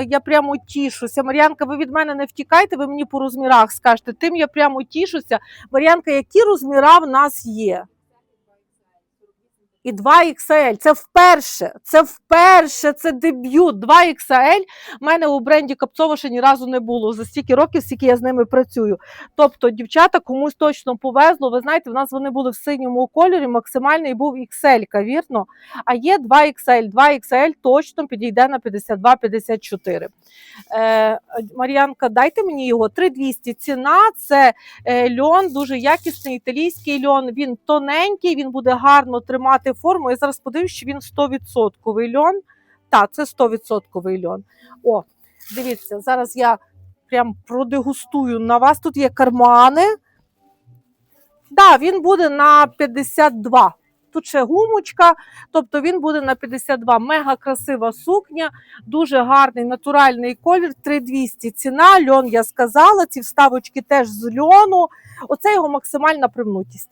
Я прямо тішуся. Мар'янка, ви від мене не втікайте, ви мені по розмірах скажете. Тим я прямо тішуся. Мар'янка, які розміра в нас є? І 2XL. Це вперше. Це вперше, це дебют. 2XL. У мене у бренді Капцова ще ні разу не було за стільки років, скільки я з ними працюю. Тобто, дівчата комусь точно повезло. Ви знаєте, в нас вони були в синьому кольорі, максимальний був XL, вірно? А є 2XL. 2XL точно підійде на 52-54. Е, Мар'янка, дайте мені його 3200. Ціна це е, льон, дуже якісний італійський льон. Він тоненький, він буде гарно тримати форму. Я зараз подивлюсь, що він 100% льон. Так, це 100% льон. О, дивіться, зараз я прям продегустую. На вас тут є кармани. Да, він буде на 52. Тут ще гумочка, тобто він буде на 52. Мега красива сукня, дуже гарний натуральний колір, 3200 ціна. Льон я сказала, ці вставочки теж з льону. Оце його максимальна примнутість.